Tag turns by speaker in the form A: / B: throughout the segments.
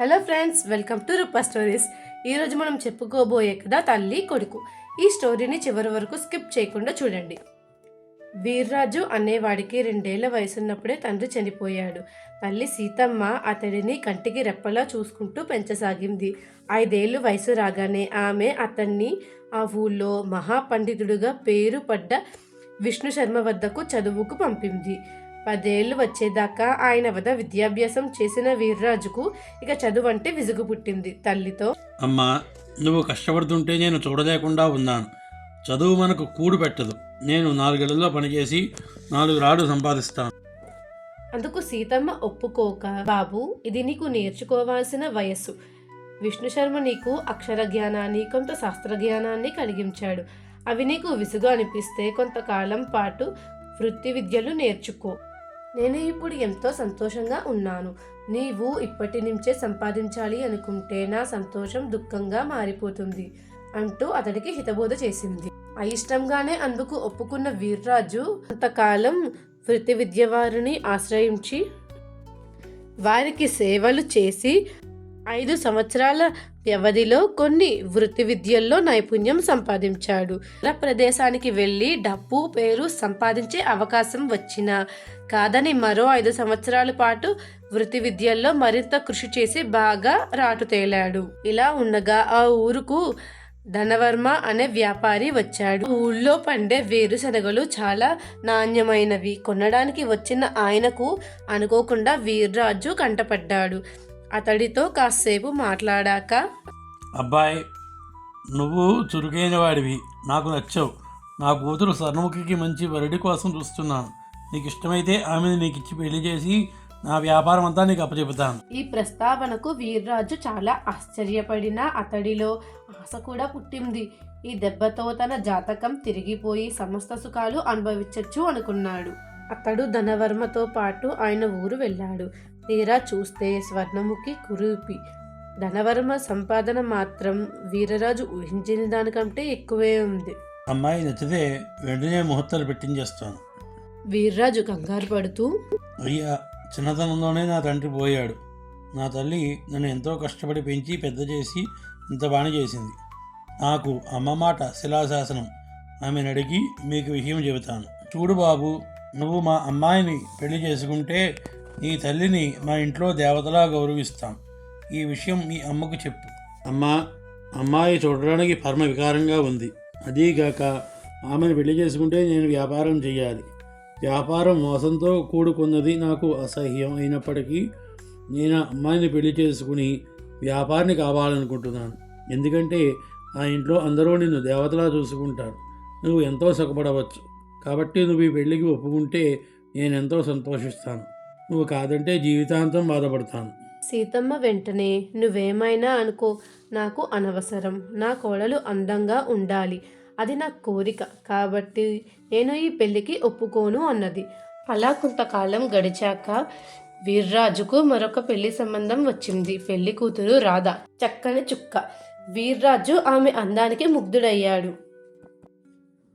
A: Hello friends welcome to Roopa stories. ఈరోజు మనం చెప్పుకోబోయే కదా తల్లి కొడుకు. ఈ స్టోరీని చివరి వరకు స్కిప్ చేయకుండా చూడండి. వీర్రాజు అనేవాడికి రెండేళ్ళ వయసున్నప్పుడే తండ్రి చనిపోయాడు. తల్లి సీతమ్మ అతడిని కంటికి రెప్పలా చూసుకుంటూ పెంచసాగింది. ఐదేళ్ళు వయసు రాగానే ఆమె అతన్ని ఆ ఊళ్ళో మహాపండితుడుగా పేరు పడ్డ విష్ణు శర్మ వద్దకు చదువుకు పంపింది. పదేళ్ళు వచ్చేదాకా ఆయన వద్ద విద్యాభ్యాసం చేసిన వీర్రాజుకు ఇక చదువు అంటే విసుగు పుట్టింది. తల్లితో
B: అమ్మా నువ్వు కష్టపడుతుంటే నేను చూడలేకుండా ఉన్నాను. చదువు మనకు కూడు పెట్టదు. నేను నాలుగేళ్ళలో పనిచేసి నాలుగు రాడు సంపాదిస్తాను.
A: అందుకు సీతమ్మ ఒప్పుకోక బాబు ఇది నీకు నేర్చుకోవాల్సిన వయస్సు. విష్ణు శర్మ నీకు అక్షర జ్ఞానాన్ని కొంత శాస్త్ర జ్ఞానాన్ని కలిగించాడు. అవి నీకు విసుగు అనిపిస్తే కొంతకాలం పాటు వృత్తి విద్యలు నేర్చుకో. నేను ఇప్పుడు ఎంతో సంతోషంగా ఉన్నాను. నీవు ఇప్పటి నుంచే సంపాదించాలి అనుకుంటే నా సంతోషం దుఃఖంగా మారిపోతుంది అంటూ అతడికి హితబోధ చేసింది. అయిష్టంగానే అందుకు ఒప్పుకున్న వీర్రాజు కొంతకాలం వృత్తి విద్య వారిని ఆశ్రయించి వారికి సేవలు చేసి ఐదు సంవత్సరాల వ్యవధిలో కొన్ని వృత్తి విద్యల్లో నైపుణ్యం సంపాదించాడు. ఇతర ప్రదేశానికి వెళ్ళి డబ్బు పేరు సంపాదించే అవకాశం వచ్చినా కాదని మరో ఐదు సంవత్సరాల పాటు వృత్తి విద్యల్లో మరింత కృషి చేసి బాగా రాటు తేలాడు. ఇలా ఉండగా ఆ ఊరుకు ధనవర్మ అనే వ్యాపారి వచ్చాడు. ఊళ్ళో పండే వేరుశనగలు చాలా నాణ్యమైనవి. కొనడానికి వచ్చిన ఆయనకు అనుకోకుండా వీర్రాజు కంటపడ్డాడు. అతడితో కాసేపు మాట్లాడాక
B: అబ్బాయి నువ్వు చురుకైన వాడివి నాకు నచ్చావు. నా కూతురు స్వర్ణముఖికి మంచి వరడి కోసం చూస్తున్నాను. నీకు ఇష్టమైతే ఆమెను నీకు ఇచ్చి పెళ్ళి చేసి నా వ్యాపారం అంతా నీకు అప్పచెపుతాను
A: ఈ ప్రస్తావనకు వీర్రాజు చాలా ఆశ్చర్యపడిన అతడిలో ఆశ కూడా పుట్టింది. ఈ దెబ్బతో తన జాతకం తిరిగిపోయి సమస్త సుఖాలు అనుభవించచ్చు అనుకున్నాడు. అతడు ధనవర్మతో పాటు ఆయన ఊరు వెళ్ళాడు. తీరా చూస్తే స్వర్ణముఖి కురూపి. ధనవర్మ సంపాదన మాత్రం వీరరాజు ఊహించిన దానికంటే ఎక్కువే ఉంది.
B: అమ్మాయి నచ్చితే వెంటనే ముహూర్తాలు పెట్టించేస్తాను.
A: వీర్రాజు కంగారు పడుతూ
B: అయ్యా చిన్నతనంలోనే నా తండ్రి పోయాడు. నా తల్లి నన్ను ఎంతో కష్టపడి పెంచి పెద్ద చేసి ఇంత బాణి చేసింది. నాకు అమ్మ మాట శిలాశాసనం. ఆమెను అడిగి మీకు విషయం చెబుతాను. చూడు బాబు నువ్వు మా అమ్మాయిని పెళ్ళి చేసుకుంటే ఈ తల్లిని మా ఇంట్లో దేవతలా గౌరవిస్తాం. ఈ విషయం మీ అమ్మకు చెప్పు. అమ్మా అమ్మాయి చూడడానికి పరమ వికారంగా ఉంది. అదీగాక ఆమెను పెళ్ళి చేసుకుంటే నేను వ్యాపారం చేయాలి వ్యాపారం మోసంతో కూడుకున్నది నాకు అసహ్యం అయినప్పటికీ నేను అమ్మాయిని పెళ్ళి చేసుకుని వ్యాపారిని కావాలనుకుంటున్నాను. ఎందుకంటే ఆ ఇంట్లో అందరూ నిన్ను దేవతలా చూసుకుంటారు. నువ్వు ఎంతో సుఖపడవచ్చు. కాబట్టి నువ్వు ఈ పెళ్ళికి ఒప్పుకుంటే నేను ఎంతో సంతోషిస్తాను. నువ్వు కాదంటే జీవితాంతం బాధపడతాను.
A: సీతమ్మ వెంటనే నువ్వేమైనా అనుకో నాకు అనవసరం. నా కోడలు అందంగా ఉండాలి. అది నా కోరిక. కాబట్టి నేను ఈ పెళ్ళికి ఒప్పుకోను అన్నది. అలా కొంతకాలం గడిచాక వీర్రాజుకు మరొక పెళ్ళి సంబంధం వచ్చింది. పెళ్ళి కూతురు రాధ. చక్కని చుక్క. వీర్రాజు ఆమె అందానికి ముగ్ధుడయ్యాడు.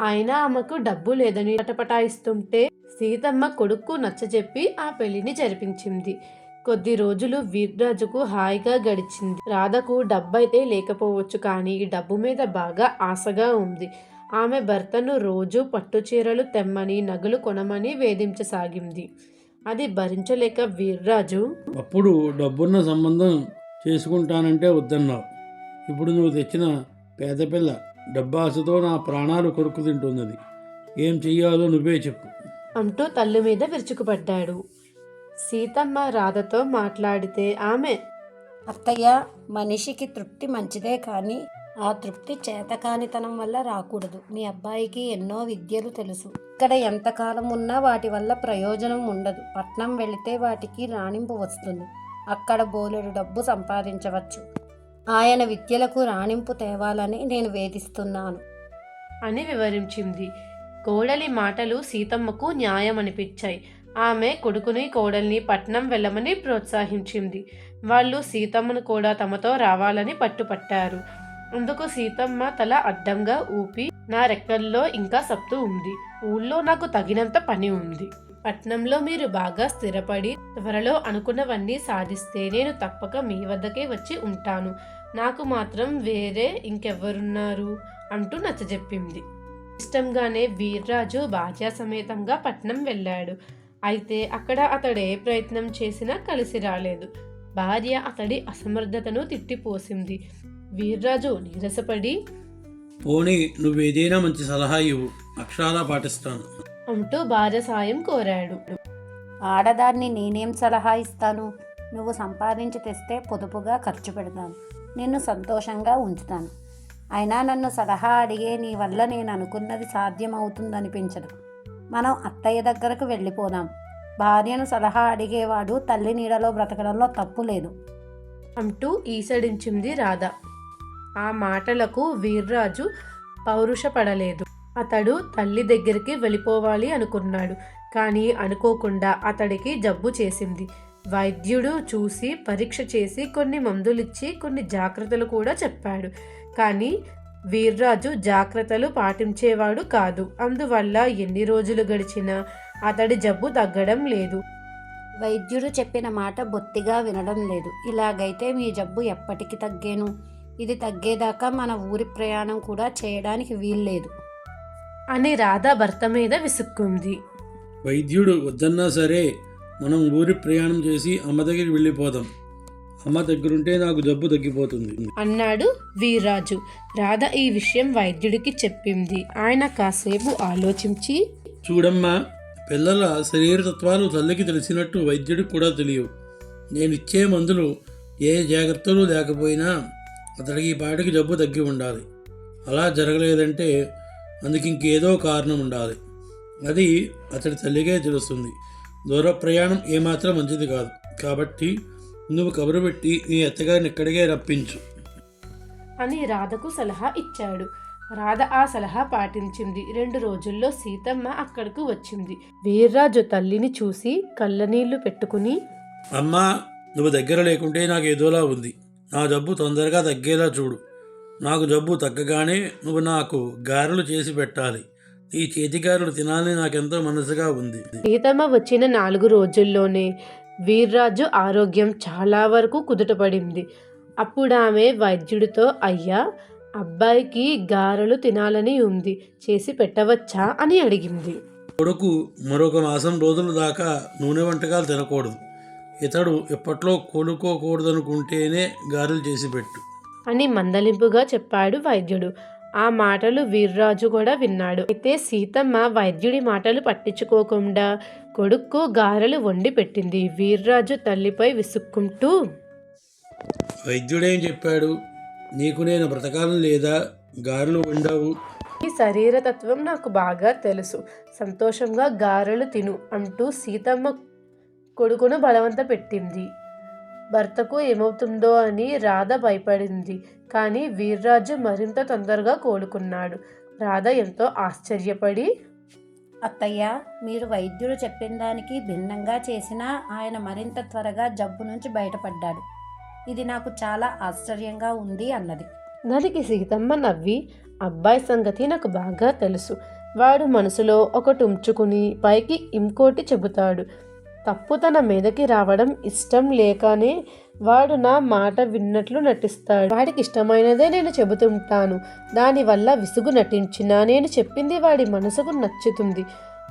A: ఆయన ఆమెకు డబ్బు లేదని పటపటాయిస్తుంటే సీతమ్మ కొడుకు నచ్చజెప్పి ఆ పెళ్ళిని జరిపించింది. కొద్ది రోజులు వీర్రాజుకు హాయిగా గడిచింది. రాధకు డబ్బైతే లేకపోవచ్చు కానీ డబ్బు మీద బాగా ఆశగా ఉంది. ఆమె భర్తను రోజు పట్టు చీరలు తెమ్మని నగలు కొనమని వేధించసాగింది. అది భరించలేక వీర్రాజు
B: అప్పుడు డబ్బున్న సంబంధం చేసుకుంటానంటే వద్దన్నావు. ఇప్పుడు నువ్వు తెచ్చిన పేద పిల్ల డబ్బాసతో నా ప్రాణాలు కొరుకు తింటున్నది. ఏం చెయ్యాలో నువ్వే చెప్పు.
A: అంటూ తల్లి మీద విరుచుకుపడ్డాడు. సీతమ్మ రాధతో మాట్లాడితే ఆమె
C: అత్తయ్య మనిషికి తృప్తి మంచిదే కానీ ఆ తృప్తి చేతకానితనం వల్ల రాకూడదు. మీ అబ్బాయికి ఎన్నో విద్యలు తెలుసు. ఇక్కడ ఎంతకాలం ఉన్నా వాటి వల్ల ప్రయోజనం ఉండదు. పట్నం వెళితే వాటికి రాణింపు వస్తుంది. అక్కడ బోలెడు డబ్బు సంపాదించవచ్చు. ఆయన విద్యలకు రాణింపు తేవాలని నేను వేధిస్తున్నాను.
A: అని వివరించింది. కోడలి మాటలు సీతమ్మకు న్యాయం అనిపించాయి ఆమె కొడుకుని కోడల్ని పట్నం వెళ్ళమని ప్రోత్సహించింది. వాళ్ళు సీతమ్మను కూడా తమతో రావాలని పట్టుపట్టారు. అందుకు సీతమ్మ తల అడ్డంగా ఊపి నా రెక్కల్లో ఇంకా సత్తు ఉంది. ఊళ్ళో నాకు తగినంత పని ఉంది. పట్నంలో మీరు బాగా స్థిరపడి త్వరలో అనుకున్నవన్నీ సాధిస్తే నేను తప్పక మీ వద్దకే వచ్చి ఉంటాను. నాకు మాత్రం వేరే ఇంకెవరున్నారు అంటూ నచ్చజెప్పింది. ఇష్టంగానే వీర్రాజు భార్యా సమేతంగా పట్నం వెళ్ళాడు. అయితే అక్కడ అతడు ఏ ప్రయత్నం చేసినా కలిసి రాలేదు. భార్య అతడి అసమర్థతను తిట్టిపోసింది. వీర్రాజు నీరసపడి
B: పోనీ నువ్వేదైనా మంచి సలహా ఇవ్వు. అక్షరాలా పాటిస్తాను.
A: అంటూ భార్య సాయం కోరాడు.
C: ఆడదాన్ని నేనేం సలహా ఇస్తాను? నువ్వు సంపాదించి తెస్తే పొదుపుగా ఖర్చు పెడతాను. నిన్ను సంతోషంగా ఉంచుతాను. అయినా నన్ను సలహా అడిగే నీ వల్ల నేను అనుకున్నది సాధ్యమవుతుందనిపించదు. మనం అత్తయ్య దగ్గరకు వెళ్ళిపోదాం. భార్యను సలహా అడిగేవాడు తల్లి నీడలో బ్రతకడంలో తప్పు లేదు.
A: అంటూ ఈసడించింది రాధ. ఆ మాటలకు వీర్రాజు పౌరుషపడలేదు. అతడు తల్లి దగ్గరికి వెళ్ళిపోవాలి అనుకున్నాడు. కానీ అనుకోకుండా అతడికి జబ్బు చేసింది. వైద్యుడు చూసి పరీక్ష చేసి కొన్ని మందులిచ్చి కొన్ని జాగ్రత్తలు కూడా చెప్పాడు. కానీ వీర్రాజు జాగ్రత్తలు పాటించేవాడు కాదు. అందువల్ల ఎన్ని రోజులు గడిచినా అతడి జబ్బు తగ్గడం లేదు.
C: వైద్యుడు చెప్పిన మాట బొత్తిగా వినడం లేదు. ఇలాగైతే మీ జబ్బు ఎప్పటికి తగ్గేను? ఇది తగ్గేదాకా మన ఊరి ప్రయాణం కూడా చేయడానికి వీల్లేదు.
A: అని రాధ భర్త మీద విసుక్కుంది.
B: వైద్యుడు వద్దన్నా సరే మనం ఊరి ప్రయాణం చేసి అమ్మ దగ్గరికి వెళ్ళిపోదాం. అమ్మ దగ్గరుంటే నాకు జబ్బు తగ్గిపోతుంది.
A: అన్నాడు వీర్రాజు. రాధ ఈ విషయం వైద్యుడికి చెప్పింది. ఆయన కాసేపు ఆలోచించి
B: చూడమ్మా పిల్లల శరీరతత్వాలు తల్లికి తెలిసినట్టు వైద్యుడికి కూడా తెలియవు. నేను ఇచ్చే మందులు ఏ జాగ్రత్తలు లేకపోయినా అతడికి పాటికి జబ్బు తగ్గి ఉండాలి. అలా జరగలేదంటే అందుకు ఇంకేదో కారణం ఉండాలి. అది అతడి తల్లికే తెలుస్తుంది. దూర ప్రయాణం ఏమాత్రం మంచిది కాదు. కాబట్టి నువ్వు కబురు పెట్టి నీ అత్తగారిని ఇక్కడికే రప్పించు.
A: అని రాధకు సలహా ఇచ్చాడు. రాధ ఆ సలహా పాటించింది. రెండు రోజుల్లో సీతమ్మ అక్కడకు వచ్చింది. వీర్రాజు తల్లిని చూసి కళ్ళనీళ్ళు పెట్టుకుని
B: అమ్మా నువ్వు దగ్గర లేకుంటే నాకు ఏదోలా ఉంది. నా జబ్బు తొందరగా తగ్గేలా చూడు. నాకు జబ్బు తగ్గగానే నువ్వు నాకు గారెలు చేసి పెట్టాలి. ఈ చేతి గారెలు తినాలని నాకెంతో మనసుగా ఉంది.
A: సీతమ్మ వచ్చిన నాలుగు రోజుల్లోనే వీర్రాజు ఆరోగ్యం చాలా వరకు కుదుటపడింది. అప్పుడు ఆమె వైద్యుడితో అయ్యా అబ్బాయికి గారెలు తినాలని ఉంది. చేసి పెట్టవచ్చా? అని అడిగింది.
B: కొడుకు మరొక మాసం రోజుల దాకా నూనె వంటకాలు తినకూడదు. ఇతడు ఎప్పట్లో కోలుకోకూడదనుకుంటేనే గారెలు చేసి పెట్టు.
A: అని మందలింపుగా చెప్పాడు వైద్యుడు. ఆ మాటలు వీర్రాజు కూడా విన్నాడు. అయితే సీతమ్మ వైద్యుడి మాటలు పట్టించుకోకుండా కొడుక్కు గారెలు వండి పెట్టింది. వీర్రాజు తల్లిపై విసుక్కుంటూ
B: వైద్యుడేం చెప్పాడు? నీకు నేను బ్రతకాలం లేదా? గారెలు వండావు?
A: ఈ శరీరతత్వం నాకు బాగా తెలుసు. సంతోషంగా గారెలు తిను అంటూ సీతమ్మ కొడుకును బలవంత పెట్టింది. భర్తకు ఏమవుతుందో అని రాధ భయపడింది. కానీ వీర్రాజు మరింత తొందరగా కోలుకున్నాడు. రాధ ఎంతో ఆశ్చర్యపడి
C: అత్తయ్య మీరు వైద్యుడు చెప్పిన దానికి భిన్నంగా చేసినా ఆయన మరింత త్వరగా జబ్బు నుంచి బయటపడ్డాడు. ఇది నాకు చాలా ఆశ్చర్యంగా ఉంది అన్నది.
A: దానికి సీతమ్మ నవ్వి అబ్బాయి సంగతి నాకు బాగా తెలుసు. వాడు మనసులో ఒకటి ఉంచుకుని పైకి ఇంకోటి చెబుతాడు. తప్పు తన మీదకి రావడం ఇష్టం లేకనే వాడు నా మాట విన్నట్లు నటిస్తాడు. వాడికి ఇష్టమైనదే నేను చెబుతుంటాను. దానివల్ల విసుగు నటించినా నేను చెప్పింది వాడి మనసుకు నచ్చుతుంది.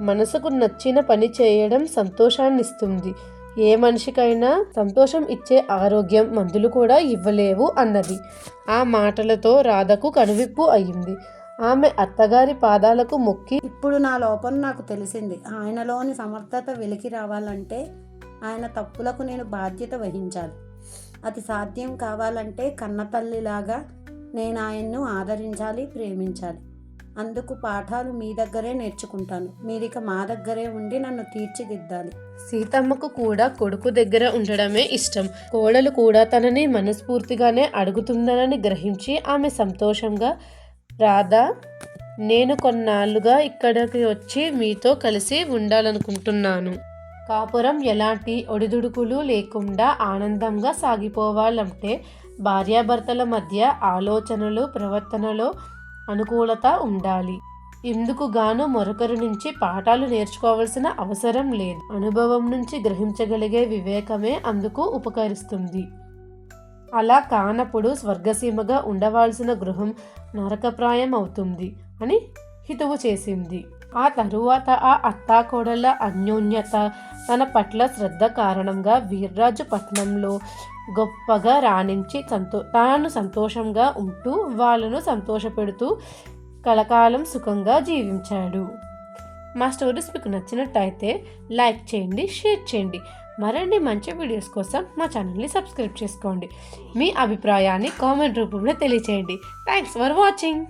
A: మనసుకు నచ్చిన పని చేయడం సంతోషాన్ని ఇస్తుంది ఏ మనిషికైనా సంతోషం ఇచ్చే ఆరోగ్యం మందులు కూడా ఇవ్వలేవు అన్నది. ఆ మాటలతో రాధకు కనువిప్పు అయింది. ఆమె అత్తగారి పాదాలకు మొక్కి
C: ఇప్పుడు నా లోపం నాకు తెలిసింది. ఆయనలోని సమర్థత వెలికి రావాలంటే ఆయన తప్పులకు నేను బాధ్యత వహించాలి. అది సాధ్యం కావాలంటే కన్నతల్లిలాగా నేను ఆయన్ను ఆదరించాలి ప్రేమించాలి. అందుకు పాఠాలు మీ దగ్గరే నేర్చుకుంటాను. మీరిక మా దగ్గరే ఉండి నన్ను తీర్చిదిద్దాలి.
A: సీతమ్మకు కూడా కొడుకు దగ్గర ఉండడమే ఇష్టం. కోడలు కూడా తనని మనస్ఫూర్తిగానే అడుగుతుందనని గ్రహించి ఆమె సంతోషంగా రాధా నేను కొన్నాళ్ళుగా ఇక్కడికి వచ్చి మీతో కలిసి ఉండాలనుకుంటున్నాను. కాపురం ఎలాంటి ఒడిదుడుకులు లేకుండా ఆనందంగా సాగిపోవాలంటే భార్యాభర్తల మధ్య ఆలోచనలు ప్రవర్తనలో అనుకూలత ఉండాలి. ఇందుకు గాను మరొకరి నుంచి పాఠాలు నేర్చుకోవాల్సిన అవసరం లేదు. అనుభవం నుంచి గ్రహించగలిగే వివేకమే అందుకు ఉపకరిస్తుంది. అలా కానప్పుడు స్వర్గసీమగా ఉండవలసిన గృహం నరకప్రాయం అవుతుంది అని హితవు చేసింది. ఆ తరువాత ఆ అత్తాకోడళ్ళ అన్యోన్యత తన పట్ల శ్రద్ధ కారణంగా వీర్రాజు పట్నంలో గొప్పగా రాణించి సంతో తాను సంతోషంగా ఉంటూ వాళ్ళను సంతోషపెడుతూ కలకాలం సుఖంగా జీవించాడు. మా స్టోరీస్ మీకు నచ్చినట్టయితే లైక్ చేయండి షేర్ చేయండి. మరిన్ని మంచి వీడియోస్ కోసం మా ఛానల్ని సబ్స్క్రైబ్ చేసుకోండి. మీ అభిప్రాయాన్ని కామెంట్ రూపంలో తెలియచేయండి. Thanks for watching